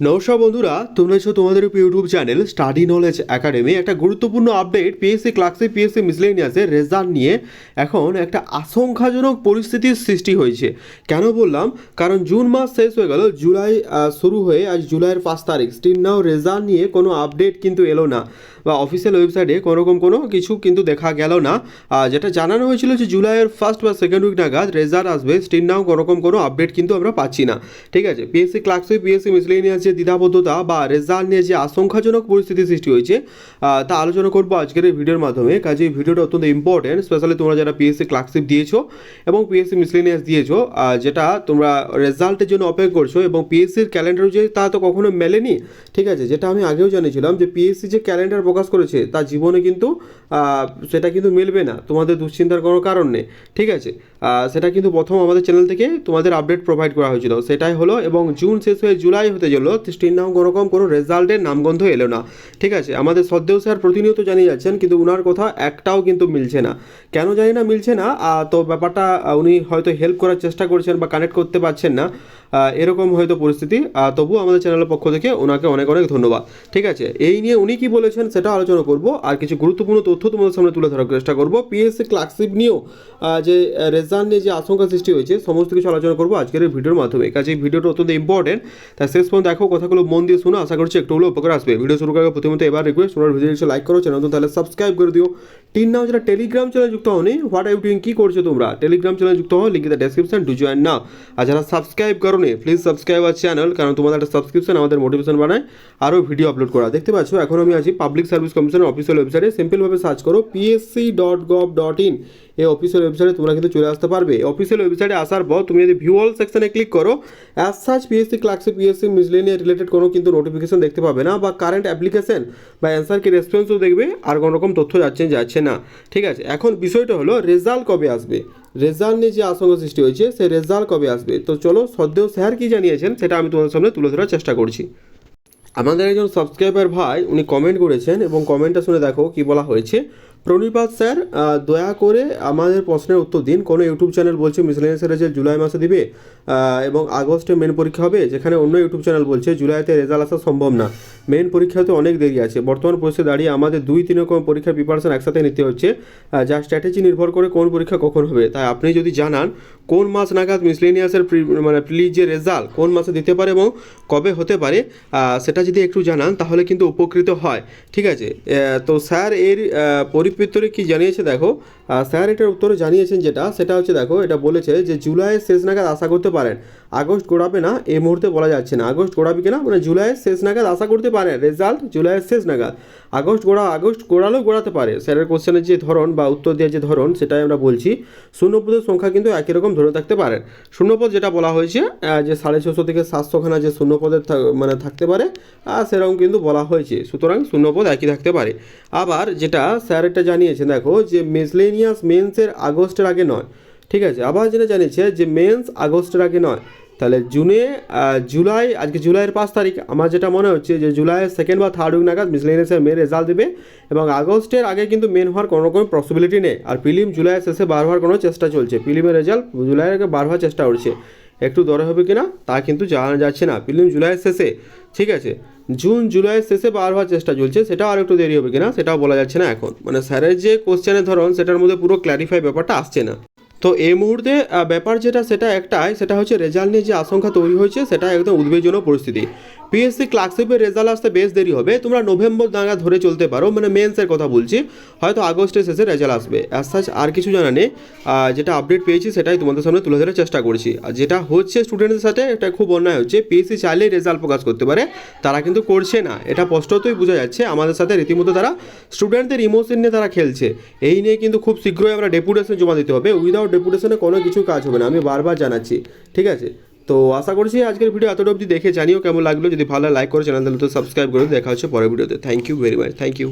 নমস্কার বন্ধুরা, তোমরা এসো তোমাদের YouTube channel study knowledge academy. একটা গুরুত্বপূর্ণ আপডেট পিএসসি ক্লাসে পিএসসি মিসলেনিয়াসের রেজাল্ট নিয়ে এখন একটা আশঙ্কাজনক পরিস্থিতির সৃষ্টি হয়েছে। কেন বললাম? কারণ জুন মাস শেষ হয়ে গেল, জুলাই শুরু হয়ে আজ জুলাইয়ের পাঁচ তারিখ। স্টিল নাও রেজাল্ট নিয়ে কোনো আপডেট কিন্তু এলো না। বা অফিসিয়াল ওয়েবসাইটে কোনোরকম কোনো কিছু কিন্তু দেখা গেল না। যেটা জানানো হয়েছিল যে জুলাইয়ের ফার্স্ট বা সেকেন্ড উইক নাগাদ রেজাল্ট আসবে। স্টিল নাও কোনোরকম কোনো আপডেট কিন্তু আমরা পাচ্ছি না। ঠিক আছে? পিএসসি ক্লাসে পিএসসি মিসলেনিয়াস যে দ্বিধাবদ্ধতা বা রেজাল্ট নিয়ে যে আশঙ্কাজনক পরিস্থিতি সৃষ্টি হয়েছে তা আলোচনা করব আজকের এই ভিডিওর মাধ্যমে। কাজে এই ভিডিওটা অত্যন্ত ইম্পর্টেন্ট স্পেশালি তোমরা যারা পিএসসি ক্লাসিপ দিয়েছ এবং পিএসসি মিসলেনিয়াস দিয়েছ যেটা তোমরা রেজাল্টের জন্য অপেক্ষা করছ এবং পিএসসির ক্যালেন্ডার যে তা তো কখনো মেলেনি, ঠিক আছে? যেটা আমি আগেও জানিয়েছিলাম যে পিএসসি যে ক্যালেন্ডার প্রকাশ করেছে, তা জীবনে কিন্তু সেটা কিন্তু মিলবে না, তোমাদের দুশ্চিন্তার কোনো কারণ নেই, ঠিক আছে? সেটা কিন্তু প্রথম আমাদের চ্যানেল থেকে তোমাদের আপডেট প্রোভাইড করা হয়েছিল। সেটাই হলো এবং জুন শেষ হয়ে জুলাই হতে গেলো কোনোরকম কোনো রেজাল্টের নামগন্ধ এলো না। ঠিক আছে, আমাদের সদ্দেও স্যার প্রতিনিয়ত জানিয়ে যাচ্ছেন, কিন্তু উনার কথা একটাও কিন্তু মিলছে না। কেন জানি না, মিলছে না তো ব্যাপারটা উনি হয়তো হেল্প করার চেষ্টা করছেন বা কানেক্ট করতে পারছেন না। এরকম হয়তো পরিস্থিতি তবুও আমাদের চ্যানেলের পক্ষ থেকে ওনাকে অনেক অনেক ধন্যবাদ। ঠিক আছে, এই নিয়ে উনি কি বলেছেন সেটা আলোচনা করব। আর কিছু গুরুত্বপূর্ণ তথ্য তোমাদের সামনে তুলে ধরার চেষ্টা করব। পিএসসি ক্লাসিপ নিয়েও যে রেজাল্ট নিয়ে যে আশঙ্কা সৃষ্টি হয়েছে, সমস্ত কিছু আলোচনা করব আজকের এই ভিডিওর মাধ্যমে। কাজে এই ভিডিওটা অত্যন্ত ইম্পর্টেন্ট তাই শেষ পর্যন্ত দেখো, কথাগুলো মন দিয়ে শোনো। আশা করছি একটু হলেও উপকার আসবে। ভিডিও শুরু করার প্রথমত এবার রিকোয়েস্ট তোমার ভিডিও লাইক করো। চ্যানেল তাহলে সাবস্ক্রাইব করে দিও। তিন নাও যারা টেলিগ্রাম চ্যানেল যুক্ত হওনি হোয়াট আই ডুইং কী করছ তোমরা? টেলিগ্রাম চ্যানেল যুক্ত হও link description to join now আর যারা সাবস্ক্রাইব করো নি প্লিজ সাবস্ক্রাইব আর চ্যানেল কারণ তোমাদের একটা সাবস্ক্রিপশন আমাদের মোটিভেশন বানায়, আরও ভিডিও আপলোড করা। দেখতে পাচ্ছ, এখন আমি আছি পাবলিক সার্ভিস কমিশনের অফিসিয়াল ওয়েবসাইটে সিম্পলভাবে সার্চ করো PSC dot gov dot in এই অফিসিয়াল ওয়েবসাইটে তোমরা কিন্তু চলে আসতে পারবে। অফিসিয়াল ওয়েবসাইটে আসার পর তুমি যদি ভিউ অল সেকশনে ক্লিক করো অ্যাজ সার্চ পিএসসি ক্লাসে পিএসসি মিসলেনিয়া রিলেটেড কোনো কিন্তু নোটিফিকেশন দেখতে পাবে না, বা কারেন্ট অ্যাপ্লিকেশন বা অ্যান্সার কি রেসপন্সও দেখবে, আর কোনো রকম তথ্য যাচ্ছে যাচ্ছে না। ঠিক আছে, এখন বিষয়টা হলো রেজাল্ট কবে আসবে? রেজাল্ট নিয়ে যে আশঙ্কা সৃষ্টি হয়েছে সে রেজাল্ট কবে আসবে? তো চলো সদ্দেও স্যার কী জানিয়েছেন, সেটা আমি তোমাদের সামনে তুলে ধরার চেষ্টা করছি। আমাদের একজন সাবস্ক্রাইবার ভাই, উনি কমেন্ট করেছেন এবং কমেন্টটা শুনে দেখো কি বলা হয়েছে। প্রণিপাত স্যার দয়া করে আমাদের প্রশ্নের উত্তর দিন। কোনো ইউটিউব চ্যানেল বলছে মিসলেনিয়াস রেজাল্ট জুলাই মাসে দিবে এবং আগস্টে মেন পরীক্ষা হবে যেখানে অন্য ইউটিউব চ্যানেল বলছে জুলাইতে রেজাল্ট আসা সম্ভব না। মেন পরীক্ষাতে অনেক দেরি আছে। বর্তমান পরিস্থিতি দাঁড়িয়ে আমাদের দুই তিন রকম পরীক্ষার প্রিপারেশন একসাথে নিতে হচ্ছে যার স্ট্র্যাটেজি নির্ভর করে কোন পরীক্ষা কখন হবে। তাই আপনি যদি জানান কোন মাস নাগাদ মিসলেনিয়াসের মানে প্রিলি যে রেজাল্ট কোন মাসে দিতে পারে এবং কবে হতে পারে সেটা যদি একটু জানান তাহলে কিন্তু উপকৃত হয়। ঠিক আছে? তো স্যার এর আহ, পরিপ্রেক্ষিতে কি জানিয়েছে দেখো? স্যার এটার উত্তরে জানিয়েছেন যেটা, সেটা হচ্ছে দেখো, এটা বলেছে যে জুলাইয়ের শেষ নাগাদ আশা করতে পারেন। আগস্ট গোড়াবে না, এই মুহূর্তে বলা যাচ্ছে না। আগস্ট গড়াবে কিনা? মানে জুলাইয়ের শেষ নাগাদ আশা করতে পারেন রেজাল্ট জুলাইয়ের শেষ নাগাদ। আগস্ট গোড়া, আগস্ট গোড়ালেও গোড়াতে পারে। স্যারের কোশ্চেনের যে ধরন বা উত্তর দেওয়ার যে ধরন, সেটাই আমরা বলছি। শূন্যপদের সংখ্যা কিন্তু একই রকম ধরে থাকতে পারে। শূন্যপদ যেটা বলা হয়েছে যে সাড়ে ছশো থেকে সাতশোখানা যে শূন্যপদের মানে থাকতে পারে আর সেরকম কিন্তু বলা হয়েছে। সুতরাং শূন্যপদ একই থাকতে পারে। আবার যেটা স্যার এটা জানিয়েছেন, দেখো, যে মেসলেনিয়াস মেন্সের আগস্টের আগে নয়। ঠিক আছে? আবার যেটা জানিয়েছে যে মেন্স আগস্টের আগে নয়। তাহলে জুনে জুলাই, আজকে জুলাইয়ের পাঁচ তারিখ, আমার যেটা মনে হচ্ছে যে জুলাইয়ের সেকেন্ড বা থার্ড উইক নাগাদ মিসলেনিয়াসের মেন রেজাল্ট দেবে এবং আগস্টের আগে কিন্তু মেন হওয়ার কোনো রকম পসিবিলিটি নেই। আর ফিলিম জুলাইয়ের শেষে বার হওয়ার কোনো চেষ্টা চলছে। ফিলিমের রেজাল্ট জুলাইয়ের আগে বার হওয়ার চেষ্টা করছে। একটু দরে হবে কি না তা কিন্তু জানা যাচ্ছে না। ফিলিম জুলাইয়ের শেষে, ঠিক আছে? জুন জুলাইয়ের শেষে বার হওয়ার চেষ্টা চলছে, সেটাও আর একটু দেরি হবে কিনা, সেটাও বলা যাচ্ছে না এখন। মানে স্যারের যে কোশ্চেনের ধরন, সেটার মধ্যে পুরো ক্ল্যারিফাই ব্যাপারটা আসছে না। তো এই মুহূর্তে ব্যাপার যেটা, সেটা একটাই, সেটা হচ্ছে রেজাল্ট নিয়ে যে আশঙ্কা তৈরি হয়েছে, সেটা একদম উদ্বেগজনক পরিস্থিতি। পিএসসি ক্লার্কশিপের রেজাল্ট আসতে বেশ দেরি হবে, তোমরা নভেম্বর নাগাদ ধরে চলতে পারো মানে মেন্সের কথা বলছি, হয়তো আগস্টের শেষে রেজাল্ট আসবে। অ্যাজ সাচ আর কিছু জানা নেই যেটা আপডেট পেয়েছি, সেটাই তোমাদের সামনে তুলে ধরার চেষ্টা করছি। আর যেটা হচ্ছে স্টুডেন্টদের সাথে, এটা খুব অন্যায় হচ্ছে পিএসসি চাইলেই রেজাল্ট প্রকাশ করতে পারে, তারা কিন্তু করছে না। এটা স্পষ্টতই বোঝা যাচ্ছে, আমাদের সাথে রীতিমতো তারা স্টুডেন্টদের ইমোশন নিয়ে তারা খেলছে। এই নিয়ে কিন্তু খুব শীঘ্রই আমরা ডেপুটেশন জমা দিতে হবে উইদাউট ডেপুটেশনে কোনো কিছু কাজ হবে না, আমি বারবার জানাচ্ছি, ঠিক আছে? তো আশা করছি আজকের ভিডিও এতটা অবধি দেখে জানিও কেমন লাগল, যদি ভালো লাইক করে চ্যানেল তাহলে তো সাবস্ক্রাইব করে, দেখা হচ্ছে পরের ভিডিওতে thank you very much thank you